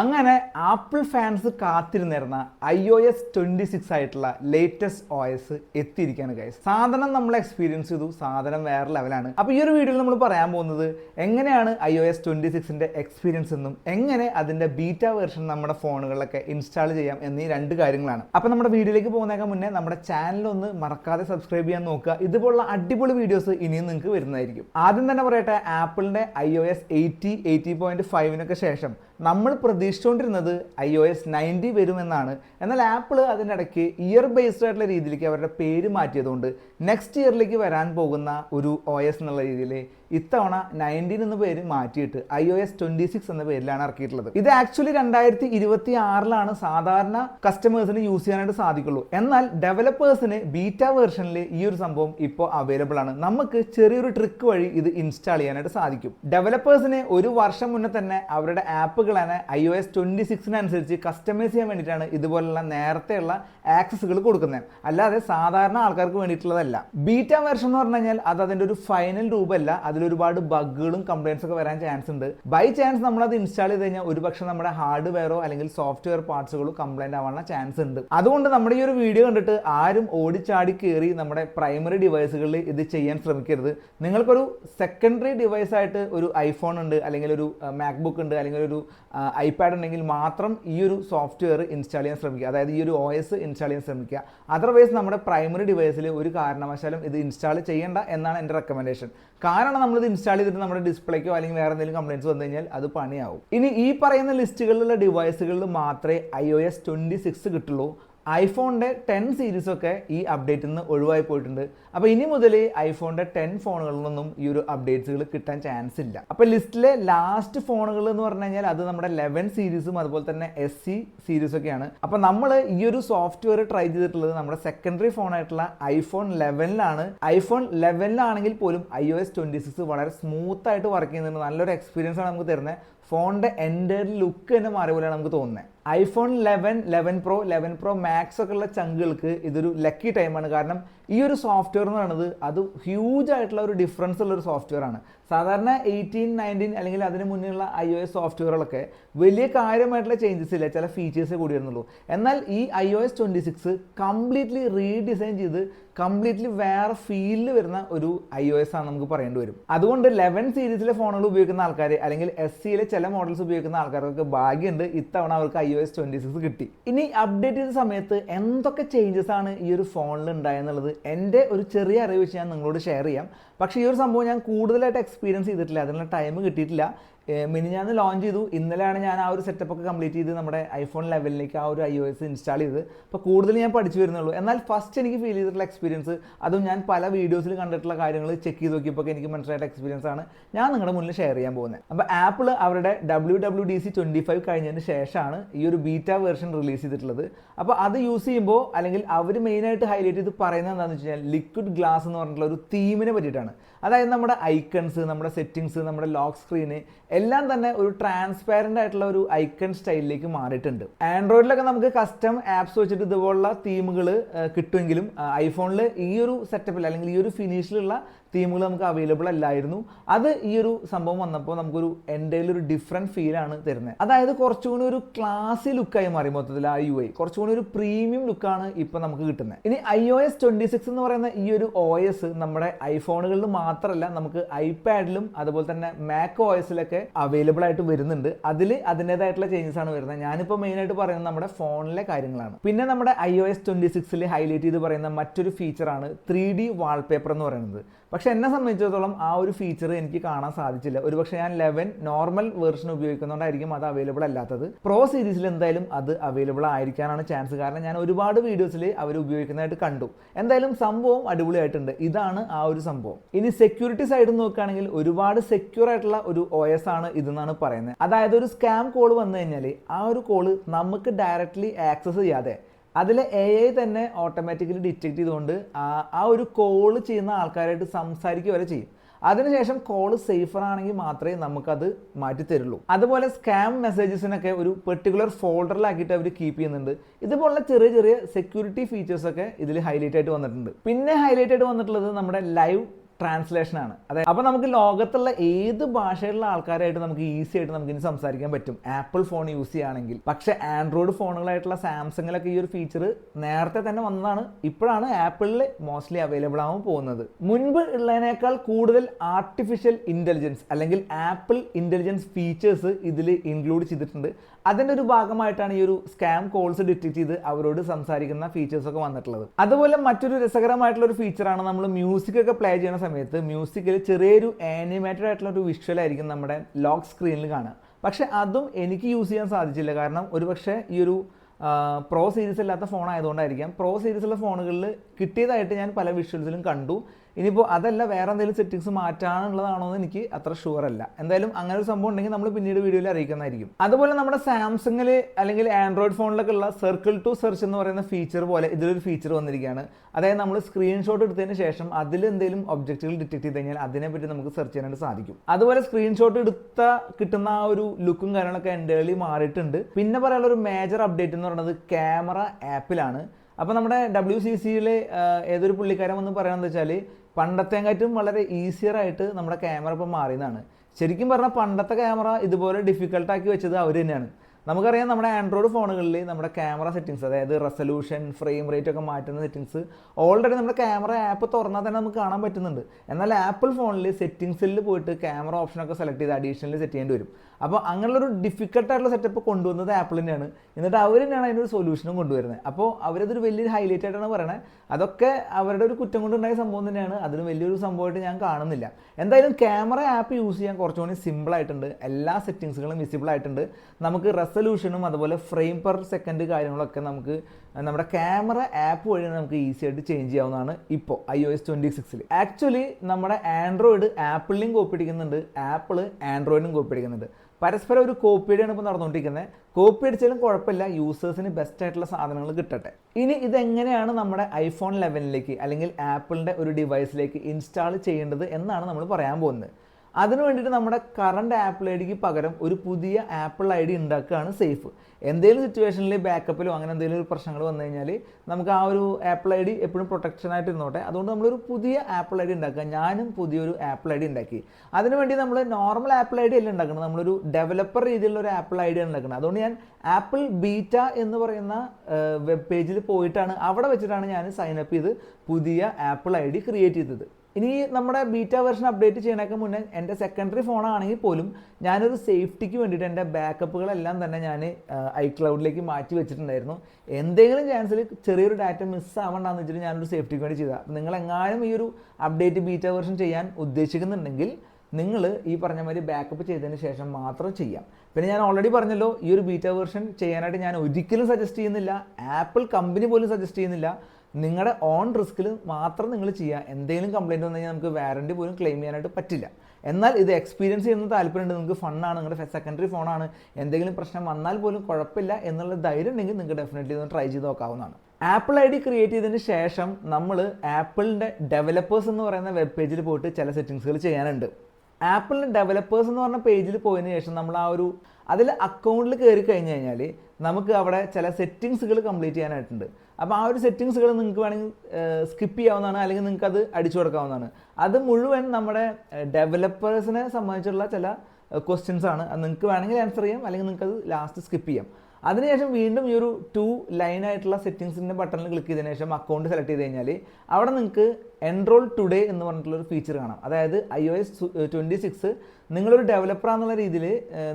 അങ്ങനെ Apple fans കാത്തിരുന്നിരുന്ന I O S twenty six ആയിട്ടുള്ള latest O S എത്തിയിരിക്കുകയാണ് guys സാധനം നമ്മൾ എക്സ്പീരിയൻസ് ചെയ്തു. സാധനം വേറെ ലെവലാണ് അപ്പോൾ ഈ ഒരു വീഡിയോയിൽ നമ്മൾ പറയാൻ പോകുന്നത് എങ്ങനെയാണ് ഐ ഒ എസ് ട്വന്റി സിക്സിന്റെ എക്സ്പീരിയൻസ് എന്നും എങ്ങനെ അതിന്റെ ബീറ്റ വേർഷൻ നമ്മുടെ ഫോണുകളിലൊക്കെ ഇൻസ്റ്റാൾ ചെയ്യാം എന്നീ രണ്ട് കാര്യങ്ങളാണ്. അപ്പോൾ നമ്മുടെ വീഡിയോയിലേക്ക് പോകുന്നതിന് മുന്നേ നമ്മുടെ ചാനൽ ഒന്ന് മറക്കാതെ സബ്സ്ക്രൈബ് ചെയ്യാൻ നോക്കുക. ഇതുപോലുള്ള അടിപൊളി വീഡിയോസ് ഇനിയും നിങ്ങൾക്ക് വരുന്നതായിരിക്കും. ആദ്യം തന്നെ പറയട്ടെ ആപ്പിളിന്റെ I O S eighty eighty point ഫൈവിനൊക്കെ ശേഷം നമ്മൾ പ്രതീക്ഷിച്ചുകൊണ്ടിരുന്നത് ഐ ഒ എസ് നയന്റി വരുമെന്നാണ്. എന്നാൽ ആപ്പിൾ അതിനിടയ്ക്ക് ഇയർ ബേസ്ഡ് ആയിട്ടുള്ള രീതിയിലേക്ക് അവരുടെ പേര് മാറ്റിയതുകൊണ്ട് നെക്സ്റ്റ് ഇയറിലേക്ക് വരാൻ പോകുന്ന ഒരു ഒ എസ് എന്നുള്ള രീതിയിൽ ഇത്തവണ നയന്റീൻ എന്ന പേര് മാറ്റിയിട്ട് I O S twenty six എന്ന പേരിലാണ് ഇറക്കിയിട്ടുള്ളത്. ഇത് ആക്ച്വലി രണ്ടായിരത്തി ഇരുപത്തി ആറിലാണ് സാധാരണ കസ്റ്റമേഴ്സിന് യൂസ് ചെയ്യാനായിട്ട് സാധിക്കുള്ളൂ. എന്നാൽ ഡെവലപ്പേഴ്സിന് ബീറ്റ വേർഷനിൽ ഈ ഒരു സംഭവം ഇപ്പോൾ അവൈലബിൾ ആണ്. നമുക്ക് ചെറിയൊരു ട്രിക്ക് വഴി ഇത് ഇൻസ്റ്റാൾ ചെയ്യാനായിട്ട് സാധിക്കും. ഡെവലപ്പേഴ്സിന് ഒരു വർഷം മുന്നേ തന്നെ അവരുടെ ആപ്പുകളാണ് ഐ ഒ എസ് ട്വന്റി സിക്സിനനുസരിച്ച് കസ്റ്റമൈസ് ചെയ്യാൻ വേണ്ടിയിട്ടാണ് ഇതുപോലുള്ള നേരത്തെയുള്ള ആക്സസുകൾ കൊടുക്കുന്നത്. അല്ലാതെ സാധാരണ ആൾക്കാർക്ക് വേണ്ടിയിട്ടുള്ളതല്ല. ബീറ്റ വേർഷൻ എന്ന് പറഞ്ഞു കഴിഞ്ഞാൽ അത് അതിന്റെ ഒരു ഫൈനൽ രൂപമല്ല. അതിലൊരുപാട് ബഗ്ഗുകളും കംപ്ലൈൻസ് ഒക്കെ വരാൻ ചാൻസ് ഉണ്ട്. ബൈ ചാൻസ് നമ്മൾ അത് ഇൻസ്റ്റാൾ ചെയ്ത് കഴിഞ്ഞാൽ ഒരുപക്ഷെ നമ്മുടെ ഹാർഡ്വെയറോ അല്ലെങ്കിൽ സോഫ്റ്റ്വെയർ പാർട്സുകളോ കംപ്ലൈന്റ് ആവാനുള്ള ചാൻസ് ഉണ്ട്. അതുകൊണ്ട് നമ്മുടെ ഈ ഒരു വീഡിയോ കണ്ടിട്ട് ആരും ഓടിച്ചാടി കയറി നമ്മുടെ പ്രൈമറി ഡിവൈസുകളിൽ ഇത് ചെയ്യാൻ ശ്രമിക്കരുത്. നിങ്ങൾക്കൊരു സെക്കൻഡറി ഡിവൈസ് ആയിട്ട് ഒരു ഐഫോൺ ഉണ്ട് അല്ലെങ്കിൽ ഒരു മാക്ബുക്ക് ഉണ്ട് അല്ലെങ്കിൽ ഒരു ഐപാഡ് ഉണ്ടെങ്കിൽ മാത്രം ഈ ഒരു സോഫ്റ്റ്വെയർ ഇൻസ്റ്റാൾ ചെയ്യാൻ ശ്രമിക്കുക. അതായത് ഈ ഒരു ഒ എസ് ഇൻസ്റ്റാൾ ചെയ്യാൻ ശ്രമിക്കുക. അതർവൈസ് നമ്മുടെ പ്രൈമറി ഡിവൈസിൽ ഒരു കാരണവശാലും ഇത് ഇൻസ്റ്റാൾ ചെയ്യേണ്ട എന്നാണ് എന്റെ റെക്കമെൻഡേഷൻ കാരണം നമ്മളിത് ഇൻസ്റ്റാൾ ചെയ്തിട്ട് നമ്മുടെ ഡിസ്പ്ലേക്കോ അല്ലെങ്കിൽ വേറെ എന്തെങ്കിലും കംപ്ലയിൻസ് വന്നു കഴിഞ്ഞാൽ അത് പണിയാവും. ഇനി ഈ പറയുന്ന ലിസ്റ്റുകളിലുള്ള ഡിവൈസുകളിൽ മാത്രമേ I O S twenty six കിട്ടുള്ളൂ. ഐഫോണിന്റെ ടെൻ സീരീസൊക്കെ ഈ അപ്ഡേറ്റിൽ നിന്ന് ഒഴിവായി പോയിട്ടുണ്ട്. അപ്പോൾ ഇനി മുതൽ ഐഫോണിന്റെ ടെൻ ഫോണുകളിൽ നിന്നും ഈ ഒരു അപ്ഡേറ്റ്സുകൾ കിട്ടാൻ ചാൻസ് ഇല്ല. അപ്പോൾ ലിസ്റ്റിലെ ലാസ്റ്റ് ഫോണുകൾ എന്ന് പറഞ്ഞു കഴിഞ്ഞാൽ അത് നമ്മുടെ ലെവൻ സീരീസും അതുപോലെ തന്നെ എസ് സി സീരീസൊക്കെയാണ്. അപ്പോൾ നമ്മൾ ഈ ഒരു സോഫ്റ്റ്വെയർ ട്രൈ ചെയ്തിട്ടുള്ളത് നമ്മുടെ സെക്കൻഡറി ഫോണായിട്ടുള്ള ഐഫോൺ ലെവനിലാണ് ഐഫോൺ ലെവനിലാണെങ്കിൽ പോലും I O S twenty six വളരെ സ്മൂത്തായിട്ട് വർക്ക് ചെയ്യുന്നുണ്ട്. നല്ലൊരു എക്സ്പീരിയൻസ് ആണ് നമുക്ക് തരുന്നത്. ഫോണിന്റെ എന്റെ ലുക്ക് തന്നെ മാറിയ പോലെയാണ് നമുക്ക് തോന്നുന്നത്. IPhone eleven eleven pro eleven pro max ഒക്കെ ഉള്ള ചങ്കുകൾക്ക് ഇതൊരു ലക്കി ടൈമാണ് കാരണം ഈ ഒരു സോഫ്റ്റ്വെയർ എന്ന് പറയുന്നത് അത് ഹ്യൂജ് ആയിട്ടുള്ള ഒരു ഡിഫറൻസ് ഉള്ള ഒരു സോഫ്റ്റ്വെയർ ആണ്. സാധാരണ എയ്റ്റീൻ നയന്റീൻ അല്ലെങ്കിൽ അതിന് മുന്നിലുള്ള ഐ ഒ എസ് സോഫ്റ്റ്വെയറുകളൊക്കെ വലിയ കാര്യമായിട്ടുള്ള ചേഞ്ചസ് ഇല്ല. ചില ഫീച്ചേഴ്സേ കൂടി വരുന്നുള്ളൂ. എന്നാൽ ഈ I O S twenty six completely redesign ചെയ്ത് കംപ്ലീറ്റ്ലി വേറെ ഫീലിൽ വരുന്ന ഒരു ഐ ഒ എസ് ആണ് നമുക്ക് പറയേണ്ടി വരും. അതുകൊണ്ട് ലെവൻ സീരീസിലെ ഫോണുകൾ ഉപയോഗിക്കുന്ന ആൾക്കാർ അല്ലെങ്കിൽ എസ് സിയിലെ ചില മോഡൽസ് ഉപയോഗിക്കുന്ന ആൾക്കാർക്ക് ഭാഗ്യമുണ്ട് ഇത്തവണ അവർക്ക് I O S twenty six കിട്ടി. ഇനി അപ്ഡേറ്റ് ചെയ്ത സമയത്ത് എന്തൊക്കെ ചേഞ്ചസ് ആണ് ഈ ഒരു ഫോണിൽ ഉണ്ടായെന്നുള്ളത് എന്റെ ഒരു ചെറിയ അറിവ് വെച്ച് ഞാൻ നിങ്ങളോട് ഷെയർ ചെയ്യാം. പക്ഷേ ഈ ഒരു സംഭവം ഞാൻ കൂടുതലായിട്ട് എക്സ്പീരിയൻസ് ചെയ്തിട്ടില്ല. അതിനുള്ള ടൈം കിട്ടിയിട്ടില്ല. മിനിഞ്ഞാന്ന് ലോഞ്ച് ചെയ്തു. ഇന്നലെയാണ് ഞാൻ ആ ഒരു സെറ്റപ്പ് ഒക്കെ കംപ്ലീറ്റ് ചെയ്ത് നമ്മുടെ ഐഫോൺ ലെവലിലേക്ക് ആ ഒരു ഐ ഒ എസ് ഇൻസ്റ്റാൾ ചെയ്ത് അപ്പോൾ കൂടുതൽ ഞാൻ പഠിച്ചു വരുന്നുള്ളൂ. എന്നാൽ ഫസ്റ്റ് എനിക്ക് ഫീൽ ചെയ്തിട്ടുള്ള എക്സ്പീരിയൻസ് അതും ഞാൻ പല വീഡിയോസിൽ കണ്ടിട്ടുള്ള കാര്യങ്ങൾ ചെക്ക് ചെയ്ത് നോക്കിയപ്പോൾ എനിക്ക് മനസ്സിലായിട്ട് എക്സ്പീരിയൻസ് ആണ് ഞാൻ നിങ്ങളുടെ മുന്നിൽ ഷെയർ ചെയ്യാൻ പോകുന്നത്. അപ്പോൾ ആപ്പിൾ അവരുടെ W W D C twenty five കഴിഞ്ഞതിന് ശേഷമാണ് ഈ ഒരു ബീറ്റ വേർഷൻ റിലീസ് ചെയ്തിട്ടുള്ളത്. അപ്പോൾ അത് യൂസ് ചെയ്യുമ്പോൾ അല്ലെങ്കിൽ അവർ മെയിനായിട്ട് ഹൈലൈറ്റ് ചെയ്ത് പറയുന്നത് എന്താണെന്ന് വെച്ച് കഴിഞ്ഞാൽ ലിക്വിഡ് ഗ്ലാസ് എന്ന് പറഞ്ഞിട്ടുള്ള ഒരു തീമിനെ പറ്റിയിട്ടാണ്. അതായത് നമ്മുടെ ഐക്കൺസ് നമ്മുടെ സെറ്റിംഗ്സ് നമ്മുടെ ലോക്ക് സ്ക്രീന് എല്ലാം തന്നെ ഒരു ട്രാൻസ്പാരന്റ് ആയിട്ടുള്ള ഒരു ഐക്കൺ സ്റ്റൈലിലേക്ക് മാറിയിട്ടുണ്ട്. ആൻഡ്രോയിഡിലൊക്കെ നമുക്ക് കസ്റ്റം ആപ്സ് വെച്ചിട്ട് ഇതുപോലുള്ള തീമുകൾ കിട്ടുമെങ്കിലും ഐഫോണിൽ ഈ ഒരു സെറ്റപ്പിൽ അല്ലെങ്കിൽ ഈ ഒരു ഫിനിഷിലുള്ള തീമുകൾ നമുക്ക് അവൈലബിൾ അല്ലായിരുന്നു. അത് ഈ ഒരു സംഭവം വന്നപ്പോൾ നമുക്കൊരു എന്റെ ഒരു ഡിഫറെന്റ് ഫീലാണ് തരുന്നത്. അതായത് കുറച്ചുകൂടി ഒരു ക്ലാസി ലുക്കായി മാറി മൊത്തത്തിൽ ആ യു ഐ കുറച്ചുകൂടി ഒരു പ്രീമിയം ലുക്കാണ് ഇപ്പോൾ നമുക്ക് കിട്ടുന്നത്. ഇനി I O S twenty six എന്ന് പറയുന്ന ഈ ഒരു ഒ എസ് നമ്മുടെ ഐഫോണുകളിൽ മാത്രമല്ല നമുക്ക് ഐപാഡിലും അതുപോലെ തന്നെ മാക് ഒ എസിലൊക്കെ അവൈലബിൾ ആയിട്ട് വരുന്നുണ്ട്. അതിൽ അതിന്റെതായിട്ടുള്ള ചേഞ്ചസ് ആണ് വരുന്നത്. ഞാനിപ്പോൾ മെയിനായിട്ട് പറയുന്നത് നമ്മുടെ ഫോണിലെ കാര്യങ്ങളാണ്. പിന്നെ നമ്മുടെ ഐ ഒ എസ് ട്വന്റി സിക്സിൽ ഹൈലൈറ്റ് ചെയ്ത് പറയുന്ന മറ്റൊരു ഫീച്ചറാണ് ത്രീ ഡി വാൾപേപ്പർ എന്ന് പറയുന്നത്. പക്ഷെ എന്നെ സംബന്ധിച്ചിടത്തോളം ആ ഒരു ഫീച്ചർ എനിക്ക് കാണാൻ സാധിച്ചില്ല. ഒരുപക്ഷെ ഞാൻ ലെവൻ നോർമൽ വേർഷൻ ഉപയോഗിക്കുന്നതുകൊണ്ടായിരിക്കും അത് അവൈലബിൾ അല്ലാത്തത്. പ്രോ സീരീസിൽ എന്തായാലും അത് അവൈലബിൾ ആയിരിക്കാനാണ് ചാൻസ് കാരണം ഞാൻ ഒരുപാട് വീഡിയോസിൽ അവർ ഉപയോഗിക്കുന്നതായിട്ട് കണ്ടു. എന്തായാലും സംഭവം അടിപൊളിയായിട്ടുണ്ട്. ഇതാണ് ആ ഒരു സംഭവം. ഇനി സെക്യൂരിറ്റി സൈഡ് നോക്കുകയാണെങ്കിൽ ഒരുപാട് സെക്യൂർ ആയിട്ടുള്ള ഒരു ഒ എസ് ആണ് ഇതെന്നാണ് പറയുന്നത്. അതായത് ഒരു സ്കാം കോൾ വന്നു കഴിഞ്ഞാൽ ആ ഒരു കോൾ നമുക്ക് ഡയറക്റ്റ്ലി ആക്സസ് ചെയ്യാതെ അതിൽ എ ഐ തന്നെ ഓട്ടോമാറ്റിക്കലി ഡിറ്റക്ട് ചെയ്തുകൊണ്ട് ആ- ഒരു കോൾ ചെയ്യുന്ന ആൾക്കാരായിട്ട് സംസാരിക്കുക വരെ ചെയ്യും. അതിനുശേഷം കോൾ സേഫർ ആണെങ്കിൽ മാത്രമേ നമുക്കത് മാറ്റി തരുള്ളൂ. അതുപോലെ സ്കാം മെസ്സേജസിനൊക്കെ ഒരു പെർട്ടിക്കുലർ ഫോൾഡറിലാക്കിയിട്ട് അവർ കീപ്പ് ചെയ്യുന്നുണ്ട്. ഇതുപോലുള്ള ചെറിയ ചെറിയ സെക്യൂരിറ്റി ഫീച്ചേഴ്സൊക്കെ ഇതിൽ ഹൈലൈറ്റ് ആയിട്ട് വന്നിട്ടുണ്ട്. പിന്നെ ഹൈലൈറ്റ് ആയിട്ട് വന്നിട്ടുള്ളത് നമ്മുടെ ലൈവ് ട്രാൻസ്ലേഷൻ ആണ്. അതായത് അപ്പോൾ നമുക്ക് ലോകത്തുള്ള ഏത് ഭാഷയിലുള്ള ആൾക്കാരായിട്ട് നമുക്ക് ഈസി ആയിട്ട് നമുക്ക് ഇനി സംസാരിക്കാൻ പറ്റും. ആപ്പിൾ ഫോൺ യൂസ് ചെയ്യുകയാണെങ്കിൽ. പക്ഷേ ആൻഡ്രോയിഡ് ഫോണുകളായിട്ടുള്ള സാംസങ്ങിലൊക്കെ ഈ ഒരു ഫീച്ചർ നേരത്തെ തന്നെ വന്നതാണ്. ഇപ്പോഴാണ് ആപ്പിളിൽ മോസ്റ്റ്ലി അവൈലബിൾ ആവാൻ പോകുന്നത്. മുൻപ് ഉള്ളതിനേക്കാൾ കൂടുതൽ ആർട്ടിഫിഷ്യൽ ഇന്റലിജൻസ് അല്ലെങ്കിൽ ആപ്പിൾ ഇന്റലിജൻസ് ഫീച്ചേഴ്സ് ഇതിൽ ഇൻക്ലൂഡ് ചെയ്തിട്ടുണ്ട്. അതിന്റെ ഒരു ഭാഗമായിട്ടാണ് ഈ ഒരു സ്കാം കോൾസ് ഡിറ്റക്ട് ചെയ്ത് അവരോട് സംസാരിക്കുന്ന ഫീച്ചേഴ്സ് ഒക്കെ വന്നിട്ടുള്ളത്. അതുപോലെ മറ്റൊരു രസകരമായിട്ടുള്ള ഒരു ഫീച്ചറാണ് നമ്മൾ മ്യൂസിക് ഒക്കെ പ്ലേ ചെയ്യുന്ന സമയത്ത് മ്യൂസിക്കിൽ ചെറിയൊരു ആനിമേറ്റഡ് ആയിട്ടുള്ള ഒരു വിഷ്വൽ ആയിരിക്കും നമ്മുടെ ലോക്ക് സ്ക്രീനിൽ കാണുക. പക്ഷെ അതും എനിക്ക് യൂസ് ചെയ്യാൻ സാധിച്ചില്ല. കാരണം ഒരുപക്ഷെ ഈ ഒരു പ്രോ സീരീസ് അല്ലാത്ത ഫോൺ ആയതുകൊണ്ടായിരിക്കാം. പ്രോ സീരീസുള്ള ഫോണുകളിൽ കിട്ടിയതായിട്ട് ഞാൻ പല വിഷ്വൽസിലും കണ്ടു. ഇനിയിപ്പോൾ അതല്ല വേറെ എന്തെങ്കിലും സെറ്റിങ്സ് മാറ്റാനുള്ളതാണോ എന്ന് എനിക്ക് അത്ര ഷുവർ അല്ല. എന്തായാലും അങ്ങനെ ഒരു സംഭവം ഉണ്ടെങ്കിൽ നമ്മൾ പിന്നീട് വീഡിയോയിൽ അറിയിക്കുന്നതായിരിക്കും. അതുപോലെ നമ്മുടെ സാംസങ്ങിൽ അല്ലെങ്കിൽ ആൻഡ്രോയിഡ് ഫോണിലൊക്കെ ഉള്ള സർക്കിൾ ടു സെർച്ച് എന്ന് പറയുന്ന ഫീച്ചർ പോലെ ഇതിലൊരു ഫീച്ചർ വന്നിരിക്കുകയാണ്. അതായത് നമ്മൾ സ്ക്രീൻഷോട്ട് എടുത്തതിന് ശേഷം അതിൽ എന്തെങ്കിലും ഒബ്ജക്റ്റുകൾ ഡിറ്റക്ട് ചെയ്ത് കഴിഞ്ഞാൽ അതിനെപ്പറ്റി നമുക്ക് സെർച്ച് ചെയ്യാനായിട്ട് സാധിക്കും. അതുപോലെ സ്ക്രീൻഷോട്ട് എടുത്ത കിട്ടുന്ന ആ ഒരു ലുക്കും കാര്യങ്ങളൊക്കെ എന്റെ മാറിയിട്ടുണ്ട്. പിന്നെ പറയാനുള്ള ഒരു മേജർ അപ്ഡേറ്റ് എന്ന് പറയുന്നത് ക്യാമറ ആപ്പിലാണ് അപ്പോൾ നമ്മുടെ ഡബ്ല്യു സി സിയിലെ ഏതൊരു പുള്ളിക്കാരൻ വന്ന് പറയുന്നത് വെച്ചാൽ പണ്ടത്തെക്കാട്ടും വളരെ ഈസിയർ ആയിട്ട് നമ്മുടെ ക്യാമറ ഇപ്പം മാറിയതാണ്. ശരിക്കും പറഞ്ഞാൽ പണ്ടത്തെ ക്യാമറ ഇതുപോലെ ഡിഫിക്കൽട്ടാക്കി വെച്ചത് അവർ തന്നെയാണ്. നമുക്കറിയാം നമ്മുടെ ആൻഡ്രോയിഡ് ഫോണുകളിൽ നമ്മുടെ ക്യാമറ സെറ്റിങ്സ് അതായത് റെസൊല്യൂഷൻ ഫ്രെയിം റേറ്റ് ഒക്കെ മാറ്റുന്ന സെറ്റിങ്സ് ഓൾറെഡി നമ്മുടെ ക്യാമറ ആപ്പ് തുറന്നാൽ തന്നെ നമുക്ക് കാണാൻ പറ്റുന്നുണ്ട്. എന്നാൽ ആപ്പിൾ ഫോണിൽ സെറ്റിങ്സിൽ പോയിട്ട് ക്യാമറ ഓപ്ഷനൊക്കെ സെലക്ട് ചെയ്ത് അഡീഷണലി സെറ്റ് ചെയ്യേണ്ടി വരും. അപ്പോൾ അങ്ങനെയുള്ളൊരു ഡിഫിക്കൽട്ട് ആയിട്ടുള്ള സെറ്റപ്പ് കൊണ്ടുവന്നത് ആപ്പിൾ തന്നെയാണ്. എന്നിട്ട് അവർ തന്നെയാണ് അതിനൊരു സൊല്യൂഷനും കൊണ്ടുവരുന്നത്. അപ്പോൾ അവരതൊരു വലിയൊരു ഹൈലൈറ്റ് ആയിട്ടാണ് പറയണത് അതൊക്കെ അവരുടെ ഒരു കുറ്റം കൊണ്ടുണ്ടായ സംഭവം തന്നെയാണ്. അതിന് വലിയൊരു സംഭവമായിട്ട് ഞാൻ കാണുന്നില്ല. എന്തായാലും ക്യാമറ ആപ്പ് യൂസ് ചെയ്യാൻ കുറച്ചുകൂടി സിമ്പിൾ ആയിട്ടുണ്ട്. എല്ലാ സെറ്റിങ്സുകളും വിസിബിൾ ആയിട്ടുണ്ട്. നമുക്ക് റെസൊല്യൂഷനും അതുപോലെ ഫ്രെയിം പെർ സെക്കൻഡ് കാര്യങ്ങളൊക്കെ നമുക്ക് നമ്മുടെ ക്യാമറ ആപ്പ് വഴി നമുക്ക് ഈസി ആയിട്ട് ചേഞ്ച് ചെയ്യാവുന്നതാണ് ഇപ്പോൾ ഐ ഒ എസ് ട്വന്റി സിക്സിൽ ആക്ച്വലി നമ്മുടെ ആൻഡ്രോയിഡ് ആപ്പിളിലും കോപ്പി അടിക്കുന്നുണ്ട് ആപ്പിൾ ആൻഡ്രോയിഡിനും കോപ്പി അടിക്കുന്നുണ്ട്. പരസ്പരം ഒരു കോപ്പിയുടെയാണ് ഇപ്പോൾ നടന്നുകൊണ്ടിരിക്കുന്നത് കോപ്പി അടിച്ചാലും കുഴപ്പമില്ല യൂസേഴ്സിന് ബെസ്റ്റ് ആയിട്ടുള്ള സാധനങ്ങൾ കിട്ടട്ടെ. ഇനി ഇതെങ്ങനെയാണ് നമ്മുടെ ഐഫോൺ ലെവനിലേക്ക് അല്ലെങ്കിൽ ആപ്പിളിന്റെ ഒരു ഡിവൈസിലേക്ക് ഇൻസ്റ്റാൾ ചെയ്യേണ്ടത് എന്നാണ് നമ്മൾ പറയാൻ പോകുന്നത്. അതിനു വേണ്ടിയിട്ട് നമ്മുടെ കറണ്ട് ആപ്പിൾ ഐ ഡിക്ക് പകരം ഒരു പുതിയ ആപ്പിൾ ഐ ഡി ഉണ്ടാക്കുകയാണ് സേഫ് എന്തെങ്കിലും സിറ്റുവേഷനിൽ ബാക്കപ്പിലോ അങ്ങനെ എന്തെങ്കിലും ഒരു പ്രശ്നങ്ങൾ വന്നു കഴിഞ്ഞാൽ നമുക്ക് ആ ഒരു ആപ്പിൾ ഐ ഡി എപ്പോഴും പ്രൊട്ടക്ഷൻ ആയിട്ട് ഇരുന്നോട്ടെ. അതുകൊണ്ട് നമ്മളൊരു പുതിയ ആപ്പിൾ ഐ ഡി ഉണ്ടാക്കുക. ഞാനും പുതിയൊരു ആപ്പിൾ ഐ ഡി ഉണ്ടാക്കി. അതിനുവേണ്ടി നമ്മൾ നോർമൽ ആപ്പിൾ ഐ ഡി അല്ല ഉണ്ടാക്കുന്നത് നമ്മളൊരു ഡെവലപ്പർ രീതിയിലുള്ള ഒരു ആപ്പിൾ ഐ ഡി ആണ് ഉണ്ടാക്കുന്നത് അതുകൊണ്ട് ഞാൻ ആപ്പിൾ ബീറ്റ എന്ന് പറയുന്ന വെബ് പേജിൽ പോയിട്ടാണ് അവിടെ വെച്ചിട്ടാണ് ഞാൻ സൈൻ അപ്പ് ചെയ്ത് പുതിയ ആപ്പിൾ ഐ ഡി ക്രിയേറ്റ് ചെയ്തത്. ഇനി നമ്മുടെ ബീറ്റ വെർഷൻ അപ്ഡേറ്റ് ചെയ്യണേക്ക് മുന്നേ എന്റെ സെക്കൻഡറി ഫോണാണെങ്കിൽ പോലും ഞാനൊരു സേഫ്റ്റിക്ക് വേണ്ടിയിട്ട് എന്റെ ബാക്കപ്പുകളെല്ലാം തന്നെ ഞാൻ ഐ ക്ലൗഡിലേക്ക് മാറ്റി വെച്ചിട്ടുണ്ടായിരുന്നു. എന്തെങ്കിലും ചാൻസിൽ ചെറിയൊരു ഡാറ്റ മിസ് ആവണ്ടെന്ന് വെച്ചിട്ട് ഞാനൊരു സേഫ്റ്റിക്ക് വേണ്ടി ചെയ്താൽ അപ്പം നിങ്ങൾ എങ്ങാനും ഈ ഒരു അപ്ഡേറ്റ് ബീറ്റ വെർഷൻ ചെയ്യാൻ ഉദ്ദേശിക്കുന്നുണ്ടെങ്കിൽ നിങ്ങൾ ഈ പറഞ്ഞ മാതിരി ബാക്കപ്പ് ചെയ്തതിന് ശേഷം മാത്രം ചെയ്യാം. പിന്നെ ഞാൻ ഓൾറെഡി പറഞ്ഞല്ലോ ഈ ഒരു ബീറ്റ വെർഷൻ ചെയ്യാനായിട്ട് ഞാൻ ഒരിക്കലും സജസ്റ്റ് ചെയ്യുന്നില്ല. ആപ്പിൾ കമ്പനി പോലും സജസ്റ്റ് ചെയ്യുന്നില്ല. നിങ്ങളുടെ ഓൺ റിസ്കിൽ മാത്രം നിങ്ങൾ ചെയ്യുക എന്തെങ്കിലും കംപ്ലയിന്റ് വന്നു കഴിഞ്ഞാൽ നമുക്ക് വാറണ്ടി പോലും ക്ലെയിം ചെയ്യാനായിട്ട് പറ്റില്ല. എന്നാൽ ഇത് എക്സ്പീരിയൻസ് ചെയ്യുന്ന താല്പര്യമുണ്ട്. നിങ്ങൾക്ക് ഫണ്ണാണ് നിങ്ങളുടെ സെക്കൻഡറി ഫോണാണ് എന്തെങ്കിലും പ്രശ്നം വന്നാൽ പോലും കുഴപ്പമില്ല എന്നുള്ള ധൈര്യം ഉണ്ടെങ്കിൽ നിങ്ങൾക്ക് ഡെഫിനറ്റ്ലി ഒന്ന് ട്രൈ ചെയ്ത് നോക്കാവുന്നതാണ്. ആപ്പിൾ ഐ ഡി ക്രിയേറ്റ് ചെയ്തതിന് ശേഷം നമ്മൾ ആപ്പിളിന്റെ ഡെവലപ്പേഴ്സ് എന്ന് പറയുന്ന വെബ് പേജിൽ പോയിട്ട് ചില സെറ്റിങ്സുകൾ ചെയ്യാനുണ്ട്. ആപ്പിളിന്റെ ഡെവലപ്പേഴ്സ് എന്ന് പറഞ്ഞ പേജിൽ പോയതിന് ശേഷം നമ്മൾ ആ ഒരു അതിൽ അക്കൗണ്ടിൽ കയറി കഴിഞ്ഞ് കഴിഞ്ഞാൽ നമുക്ക് അവിടെ ചില സെറ്റിങ്സുകൾ കംപ്ലീറ്റ് ചെയ്യാനായിട്ടുണ്ട്. അപ്പോൾ ആ ഒരു സെറ്റിങ്സുകൾ നിങ്ങൾക്ക് വേണമെങ്കിൽ സ്കിപ്പ് ചെയ്യാവുന്നതാണ് അല്ലെങ്കിൽ നിങ്ങൾക്ക് അത് അടിച്ചു കൊടുക്കാവുന്നതാണ്. അത് മുഴുവൻ നമ്മുടെ ഡെവലപ്പേഴ്സിനെ സംബന്ധിച്ചുള്ള ചില ക്വസ്റ്റ്യൻസ് ആണ്. അത് നിങ്ങൾക്ക് വേണമെങ്കിൽ ആൻസർ ചെയ്യാം അല്ലെങ്കിൽ നിങ്ങൾക്ക് അത് ലാസ്റ്റ് സ്കിപ്പ് ചെയ്യാം. അതിനുശേഷം വീണ്ടും ഈ ഒരു ടു ലൈൻ ആയിട്ടുള്ള സെറ്റിങ്സിന്റെ ബട്ടണിൽ ക്ലിക്ക് ചെയ്തതിനു ശേഷം അക്കൗണ്ട് സെലക്ട് ചെയ്ത് കഴിഞ്ഞാൽ അവിടെ നിങ്ങൾക്ക് എൻറോൾ ടുഡേ എന്ന് പറഞ്ഞിട്ടുള്ളൊരു ഫീച്ചർ കാണാം. അതായത് I O S twenty six നിങ്ങളൊരു ഡെവലപ്പർ എന്നുള്ള രീതിയിൽ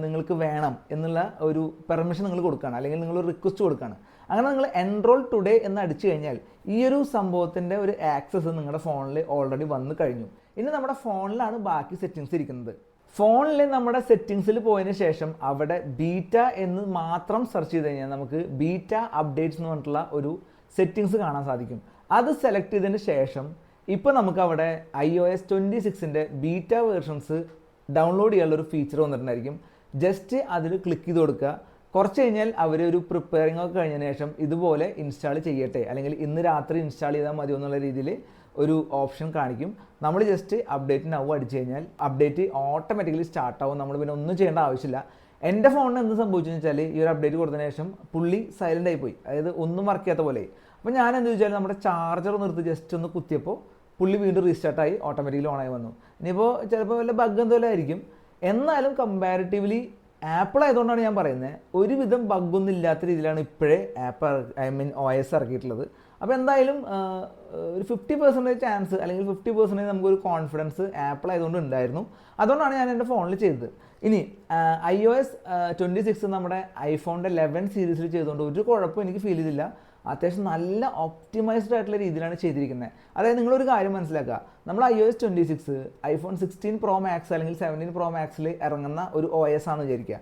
നിങ്ങൾക്ക് വേണം എന്നുള്ള ഒരു പെർമിഷൻ നിങ്ങൾ കൊടുക്കുകയാണ് അല്ലെങ്കിൽ നിങ്ങളൊരു റിക്വസ്റ്റ് കൊടുക്കുകയാണ് അങ്ങനെ നിങ്ങൾ എൻറോൾ ടുഡേ എന്ന് അടിച്ചു കഴിഞ്ഞാൽ ഈ ഒരു സംഭവത്തിന്റെ ഒരു ആക്സസ് നിങ്ങളുടെ ഫോണിൽ ഓൾറെഡി വന്നു കഴിഞ്ഞു. ഇനി നമ്മുടെ ഫോണിലാണ് ബാക്കി സെറ്റിങ്സ് ഇരിക്കുന്നത്. ഫോണിൽ നമ്മുടെ സെറ്റിങ്സിൽ പോയതിന് ശേഷം അവിടെ ബീറ്റ എന്ന് മാത്രം സെർച്ച് ചെയ്ത് കഴിഞ്ഞാൽ നമുക്ക് ബീറ്റ അപ്ഡേറ്റ്സ് എന്ന് പറഞ്ഞിട്ടുള്ള ഒരു സെറ്റിങ്സ് കാണാൻ സാധിക്കും. അത് സെലക്ട് ചെയ്തതിന് ശേഷം ഇപ്പോൾ നമുക്ക് അവിടെ ഐ ഒ എസ് ട്വന്റി സിക്സിന്റെ ബീറ്റ വേർഷൻസ് ഡൗൺലോഡ് ചെയ്യാനുള്ള ഒരു ഫീച്ചർ വന്നിട്ടുണ്ടായിരിക്കും. ജസ്റ്റ് അതിൽ ക്ലിക്ക് ചെയ്ത് കൊടുക്കുക. കുറച്ച് കഴിഞ്ഞാൽ അവർ ഒരു പ്രിപ്പയറിംഗ് ഒക്കെ കഴിഞ്ഞതിന് ശേഷം ഇതുപോലെ ഇൻസ്റ്റാൾ ചെയ്യട്ടെ. അല്ലെങ്കിൽ ഇന്ന് രാത്രി ഇൻസ്റ്റാൾ ചെയ്താൽ മതി എന്നുള്ള രീതിയിൽ ഒരു ഓപ്ഷൻ കാണിക്കും. നമ്മൾ ജസ്റ്റ് അപ്ഡേറ്റ് നവ് അടിച്ചു കഴിഞ്ഞാൽ അപ്ഡേറ്റ് ഓട്ടോമാറ്റിക്കലി സ്റ്റാർട്ട് ആവും. നമ്മൾ പിന്നെ ഒന്നും ചെയ്യേണ്ട ആവശ്യമില്ല. എന്റെ ഫോണിന് എന്ത് സംഭവിച്ചെന്ന് വെച്ചാൽ ഈ ഒരു അപ്ഡേറ്റ് കൊടുത്തതിന് ശേഷം പുള്ളി സൈലന്റ് ആയി പോയി. അതായത് ഒന്നും വർക്ക് ചെയ്യാത്ത പോലെ. അപ്പോൾ ഞാൻ എന്ത് വെച്ചാൽ നമ്മുടെ ചാർജർ നിർത്തി ജസ്റ്റ് ഒന്ന് കുത്തിയപ്പോൾ പുള്ളി വീണ്ടും റീസ്റ്റാർട്ടായി ഓട്ടോമാറ്റിക്കലി ഓണായി വന്നു. ഇനിയിപ്പോൾ ചിലപ്പോൾ വല്ല ബഗ് എന്തെങ്കിലും ആയിരിക്കും. എന്നാലും കമ്പാരിറ്റീവ്ലി ആപ്പിൾ ആയതുകൊണ്ടാണ് ഞാൻ പറയുന്നത് ഒരുവിധം ബഗ്ഗൊന്നും ഇല്ലാത്ത രീതിയിലാണ് ഇപ്പോഴേ app I mean O S ഇറക്കിയിട്ടുള്ളത്. അപ്പോൾ എന്തായാലും ഒരു ഫിഫ്റ്റി പെർസെന്റേജ് ചാൻസ് അല്ലെങ്കിൽ ഫിഫ്റ്റി പെർസെന്റേജ് നമുക്കൊരു കോൺഫിഡൻസ് ആപ്പിൾ ആയതുകൊണ്ട് ഉണ്ടായിരുന്നു. അതുകൊണ്ടാണ് ഞാൻ എന്റെ ഫോണിൽ ചെയ്തത്. ഇനി I O S twenty six നമ്മുടെ ഐഫോണിന്റെ ലെവൻ സീരീസിൽ ചെയ്തുകൊണ്ട് ഒരു കുഴപ്പം എനിക്ക് ഫീൽ ചെയ്തില്ല. അത്യാവശ്യം നല്ല ഒപ്റ്റിമൈസ്ഡ് ആയിട്ടുള്ള രീതിയിലാണ് ചെയ്തിരിക്കുന്നത് അതായത് നിങ്ങളൊരു കാര്യം മനസ്സിലാക്കുക നമ്മൾ I O S twenty six iPhone sixteen pro max അല്ലെങ്കിൽ സെവന്റീൻ പ്രോ മാക്സിൽ ഇറങ്ങുന്ന ഒരു ഒ എസ് ആണെന്ന് വിചാരിക്കുക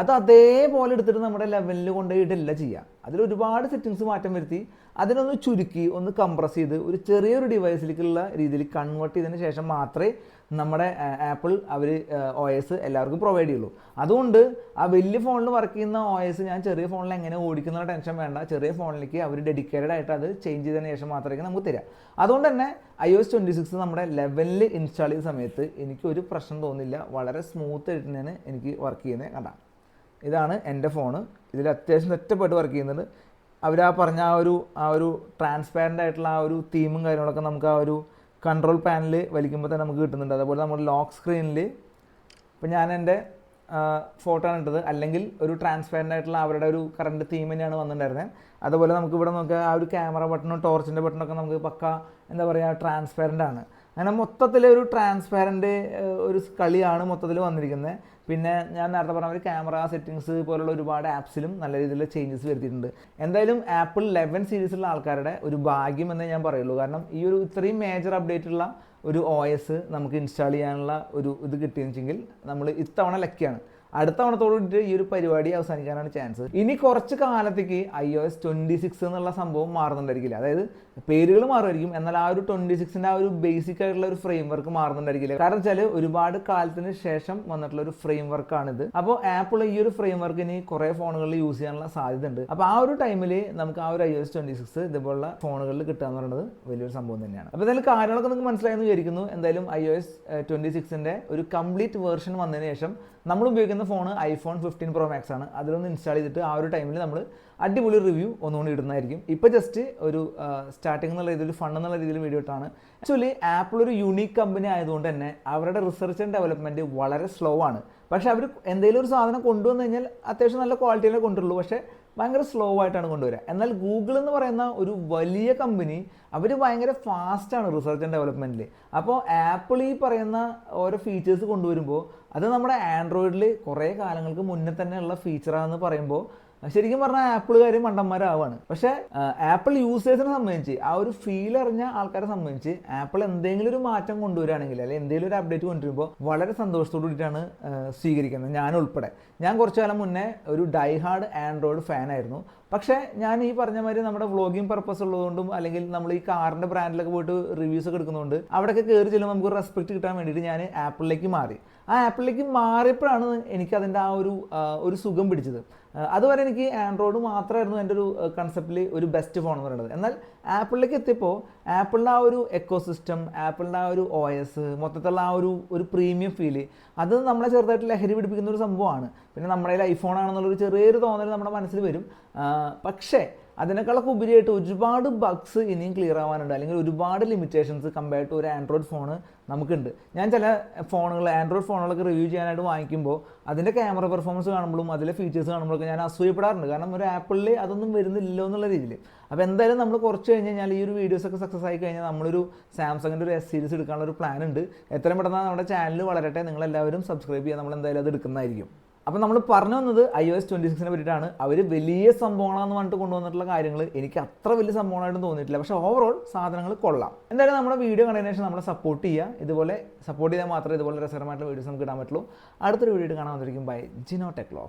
അത് അതേപോലെ എടുത്തിട്ട് നമ്മുടെ ലെവലിൽ കൊണ്ടുപോയി ഇടല്ല ചെയ്യുക അതിൽ ഒരുപാട് സെറ്റിങ്സ് മാറ്റം വരുത്തി അതിനൊന്ന് ചുരുക്കി ഒന്ന് കംപ്രസ് ചെയ്ത് ഒരു ചെറിയൊരു ഡിവൈസിലേക്കുള്ള രീതിയിൽ കൺവേർട്ട് ചെയ്തതിന് ശേഷം മാത്രമേ നമ്മുടെ ആപ്പിൾ അവർ ഒ എസ് എല്ലാവർക്കും പ്രൊവൈഡ് ചെയ്യുള്ളൂ. അതുകൊണ്ട് ആ വലിയ ഫോണിൽ വർക്ക് ചെയ്യുന്ന ഒ എസ് ഞാൻ ചെറിയ ഫോണിൽ എങ്ങനെ ഓടിക്കുന്ന ടെൻഷൻ വേണ്ട. ചെറിയ ഫോണിലേക്ക് അവർ ഡെഡിക്കേറ്റഡ് ആയിട്ട് അത് ചേഞ്ച് ചെയ്തതിന് ശേഷം മാത്രമേ നമുക്ക് തരാം. അതുകൊണ്ട് തന്നെ I O S twenty six നമ്മുടെ ലെവലിൽ ഇൻസ്റ്റാൾ ചെയ്ത സമയത്ത് എനിക്ക് ഒരു പ്രശ്നം തോന്നില്ല വളരെ സ്മൂത്ത് ആയിട്ട് തന്നെയാണ് എനിക്ക് വർക്ക് ചെയ്യുന്നത്. കണ്ടാം? ഇതാണ് എന്റെ ഫോണ്. ഇതിൽ അത്യാവശ്യം സെറ്റപ്പായിട്ട് വർക്ക് ചെയ്യുന്നുണ്ട്. അവർ ആ പറഞ്ഞ ആ ഒരു ആ ഒരു ട്രാൻസ്പാരന്റ് ആയിട്ടുള്ള ആ ഒരു തീമും കാര്യങ്ങളൊക്കെ നമുക്ക് ആ ഒരു കൺട്രോൾ പാനൽ വലിക്കുമ്പോൾ തന്നെ നമുക്ക് കിട്ടുന്നുണ്ട്. അതുപോലെ നമ്മുടെ ലോക്ക് സ്ക്രീനിൽ ഇപ്പം ഞാൻ എന്റെ ഫോട്ടോ ആണ് ഇട്ടത്. അല്ലെങ്കിൽ ഒരു ട്രാൻസ്പാരന്റ് ആയിട്ടുള്ള അവരുടെ ഒരു കറണ്ട് തീം തന്നെയാണ് വന്നിട്ടുണ്ടായിരുന്നത് അതുപോലെ നമുക്ക് ഇവിടെ നോക്കുക ആ ഒരു ക്യാമറ ബട്ടണും ടോർച്ചിന്റെ ബട്ടണൊക്കെ നമുക്ക് പക്ക എന്താ പറയുക ട്രാൻസ്പാരന്റ് ആണ്. അങ്ങനെ മൊത്തത്തിലൊരു ട്രാൻസ്പാരന്റ് ഒരു കളിയാണ് മൊത്തത്തിൽ വന്നിരിക്കുന്നത് പിന്നെ ഞാൻ നേരത്തെ പറഞ്ഞ ഒരു ക്യാമറ സെറ്റിങ്സ് പോലുള്ള ഒരുപാട് ആപ്സിലും നല്ല രീതിയിലുള്ള ചേഞ്ചസ് വരുത്തിയിട്ടുണ്ട്. എന്തായാലും ആപ്പിൾ ലെവൻ സീരീസിലുള്ള ആൾക്കാരുടെ ഒരു ഭാഗ്യം എന്നേ ഞാൻ പറയുള്ളൂ. കാരണം ഈ ഒരു ഇത്രയും മേജർ അപ്ഡേറ്റ് ഉള്ള ഒരു ഒ എസ് നമുക്ക് ഇൻസ്റ്റാൾ ചെയ്യാനുള്ള ഒരു ഇത് കിട്ടിയെന്ന് വെച്ചെങ്കിൽ നമ്മൾ ഇത്തവണ ലക്കിയാണ് അടുത്ത തവണത്തോടുകൂടി ഈ ഒരു പരിപാടി അവസാനിക്കാനാണ് ചാൻസ് ഇനി കുറച്ച് കാലത്തേക്ക് I O S twenty six എന്നുള്ള സംഭവം മാറുന്നുണ്ടായിരിക്കില്ല. അതായത് പേരുകൾ മാറുമായിരിക്കും. എന്നാൽ ആ ഒരു ട്വന്റി സിക്സിന്റെ ആ ഒരു ബേസിക് ആയിട്ടുള്ള ഒരു ഫ്രെയിം വർക്ക് മാറുന്നുണ്ടായിരിക്കില്ല. കാരണം വെച്ചാൽ ഒരുപാട് കാലത്തിന് ശേഷം വന്നിട്ടുള്ള ഒരു ഫ്രെയിം വർക്കാണിത് അപ്പോൾ ആപ്പിൾ ഈ ഒരു ഫ്രെയിം വർക്ക് ഇനി കുറേ ഫോണുകളിൽ യൂസ് ചെയ്യാനുള്ള സാധ്യത ഉണ്ട് അപ്പോൾ ആ ഒരു ടൈമിൽ നമുക്ക് ആ ഒരു ഐ എസ് ട്വന്റി സിക്സ് ഇതുപോലുള്ള ഫോണുകളിൽ കിട്ടുക എന്ന് പറയുന്നത് വലിയൊരു സംഭവം തന്നെയാണ്. അപ്പോൾ എന്തായാലും കാര്യങ്ങളൊക്കെ നിങ്ങൾക്ക് മനസ്സിലായെന്ന് വിചാരിക്കുന്നു. എന്തായാലും ഐ ഒ എസ് ട്വന്റി സിക്സിന്റെ ഒരു കംപ്ലീറ്റ് വേർഷൻ വന്നതിന് ശേഷം നമ്മൾ ഉപയോഗിക്കുന്ന phone iPhone fifteen pro max ആണ്. അതിലൊന്ന് ഇൻസ്റ്റാൾ ചെയ്തിട്ട് ആ ഒരു ടൈമിൽ നമ്മൾ അടിപൊളി റിവ്യൂ ഒന്നുകൂടി ഇടുന്നതായിരിക്കും. ഇപ്പോൾ ജസ്റ്റ് ഒരു സ്റ്റാർട്ടിംഗ് എന്നുള്ള രീതിയിൽ ഫണ്ട് എന്നുള്ള രീതിയിൽ വീഡിയോ ഇട്ടാണ്. ആക്ച്വലി ആപ്പിൾ ഒരു യൂണീക്ക് കമ്പനി ആയതുകൊണ്ട് തന്നെ അവരുടെ റിസർച്ച് ആൻഡ് ഡെവലപ്മെന്റ് വളരെ സ്ലോ ആണ്. പക്ഷേ അവർ എന്തെങ്കിലും ഒരു സാധനം കൊണ്ടുവന്നു കഴിഞ്ഞാൽ അത്യാവശ്യം നല്ല ക്വാളിറ്റിയിലേ കൊണ്ടുള്ളൂ പക്ഷേ ഭയങ്കര സ്ലോ ആയിട്ടാണ് കൊണ്ടുവരിക എന്നാൽ ഗൂഗിൾ എന്ന് പറയുന്ന ഒരു വലിയ കമ്പനി അവർ ഭയങ്കര ഫാസ്റ്റാണ് റിസർച്ച് ആൻഡ് ഡെവലപ്മെന്റിൽ അപ്പോൾ ആപ്പിൾ ഈ പറയുന്ന ഓരോ ഫീച്ചേഴ്സ് കൊണ്ടുവരുമ്പോൾ അത് നമ്മുടെ ആൻഡ്രോയിഡിൽ കുറേ കാലങ്ങൾക്ക് മുന്നേ തന്നെയുള്ള ഫീച്ചറാണെന്ന് പറയുമ്പോൾ ശരിക്കും പറഞ്ഞാൽ ആപ്പിളുകാരും മണ്ടന്മാരാവാണ്. പക്ഷെ ആപ്പിൾ യൂസേഴ്സിനെ സംബന്ധിച്ച് ആ ഒരു ഫീൽ അറിഞ്ഞ ആൾക്കാരെ സംബന്ധിച്ച് ആപ്പിൾ എന്തെങ്കിലും ഒരു മാറ്റം കൊണ്ടുവരികയാണെങ്കിൽ അല്ലെങ്കിൽ എന്തെങ്കിലും ഒരു അപ്ഡേറ്റ് കൊണ്ടുവരുമ്പോൾ വളരെ സന്തോഷത്തോടു കൂടിയിട്ടാണ് സ്വീകരിക്കുന്നത് ഞാൻ ഉൾപ്പെടെ ഞാൻ കുറച്ചു കാലം മുന്നേ ഒരു ഡൈഹാർഡ് ആൻഡ്രോയിഡ് ഫാനായിരുന്നു പക്ഷേ ഞാൻ ഈ പറഞ്ഞ മാതിരി നമ്മുടെ വ്ളോഗിങ് പർപ്പസ് ഉള്ളതുകൊണ്ടും അല്ലെങ്കിൽ നമ്മൾ ഈ കാറിന്റെ ബ്രാൻഡിലൊക്കെ പോയിട്ട് റിവ്യൂസ് ഒക്കെ എടുക്കുന്നതുകൊണ്ട് അവിടെയൊക്കെ കയറി ചെല്ലുമ്പോൾ നമുക്ക് റെസ്പെക്ട് കിട്ടാൻ വേണ്ടിയിട്ട് ഞാൻ ആപ്പിളിലേക്ക് മാറി. ആ ആപ്പിളിലേക്ക് മാറിയപ്പോഴാണ് എനിക്ക് അതിന്റെ ആ ഒരു ഒരു സുഖം പിടിച്ചത്. അതുവരെ എനിക്ക് ആൻഡ്രോയിഡ് മാത്രമായിരുന്നു എന്റെ ഒരു കൺസെപ്റ്റിൽ ഒരു ബെസ്റ്റ് ഫോൺ എന്ന് പറയുന്നത്. എന്നാൽ ആപ്പിളിലേക്ക് എത്തിയപ്പോൾ ആപ്പിളിന്റെ ആ ഒരു എക്കോ സിസ്റ്റം ആപ്പിളിന്റെ ആ ഒരു ഒ എസ് മൊത്തത്തിലുള്ള ആ ഒരു ഒരു പ്രീമിയം ഫീൽ അത് നമ്മളെ ചെറുതായിട്ട് ലഹരി പിടിപ്പിക്കുന്ന ഒരു സംഭവമാണ്. പിന്നെ നമ്മുടെ കയ്യിൽ ഐഫോൺ ആണെന്നുള്ളൊരു ചെറിയൊരു തോന്നൽ നമ്മുടെ മനസ്സിൽ വരും. പക്ഷേ അതിനേക്കാളൊക്കെ ഉപരിയായിട്ട് ഒരുപാട് ബഗ്സ് ഇനിയും ക്ലിയർ ആവാനുണ്ട്. അല്ലെങ്കിൽ ഒരുപാട് ലിമിറ്റേഷൻസ് കമ്പയർഡ് ടു ഒരു ആൻഡ്രോയിഡ് ഫോണ് നമുക്കുണ്ട്. ഞാൻ ചില ഫോണുകൾ ആൻഡ്രോയിഡ് ഫോണുകളൊക്കെ റിവ്യൂ ചെയ്യാനായിട്ട് വാങ്ങിക്കുമ്പോൾ അതിന്റെ ക്യാമറ പെർഫോമൻസ് കാണുമ്പോഴും അതിലെ ഫീച്ചേഴ്സ് കാണുമ്പോഴൊക്കെ ഞാൻ അസൂയപ്പെടാറുണ്ട്. കാരണം ഒരു ആപ്പിളിൽ അതൊന്നും വരുന്നില്ലല്ലോ എന്നുള്ള രീതിയിൽ. അപ്പോൾ എന്തായാലും നമ്മൾ കുറച്ച് കഴിഞ്ഞ് കഴിഞ്ഞാൽ ഈ ഒരു വീഡിയോസ് ഒക്കെ സക്സസ് ആയി കഴിഞ്ഞാൽ നമ്മളൊരു സാംസങ്ങിന്റെ ഒരു എസ് സീരീസ് എടുക്കാനുള്ള ഒരു പ്ലാൻ ഉണ്ട്. എത്രയും പെട്ടെന്ന് നമ്മുടെ ചാനൽ വളരട്ടെ. നിങ്ങളെല്ലാവരും സബ്സ്ക്രൈബ് ചെയ്യാൻ നമ്മൾ എന്തായാലും അത് എടുക്കുന്നതായിരിക്കും. അപ്പോൾ നമ്മൾ പറഞ്ഞു വന്നത് ഐ ഒ എസ് ട്വന്റി സിക്സിനെ പറ്റിയിട്ടാണ്. അവർ വലിയ സംഭവങ്ങളാണെന്ന് പറഞ്ഞിട്ട് കൊണ്ടുവന്നിട്ടുള്ള കാര്യങ്ങൾ എനിക്ക് അത്ര വലിയ സംഭവമായിട്ടും തോന്നിയിട്ടില്ല. പക്ഷേ ഓവറോൾ സാധനങ്ങൾ കൊള്ളാം. എന്തായാലും നമ്മുടെ വീഡിയോ കണ്ടതിന് ശേഷം നമ്മളെ സപ്പോർട്ട് ചെയ്യുക. ഇതുപോലെ സപ്പോർട്ട് ചെയ്താൽ മാത്രമേ ഇതുപോലെ രസകരമായിട്ടുള്ള വീഡിയോസ് നമുക്ക് ഇടാൻ പറ്റുള്ളൂ. അടുത്തൊരു വീഡിയോ കാണാൻ വന്നിരിക്കും ബൈ ജിനോ ടെക്ലോ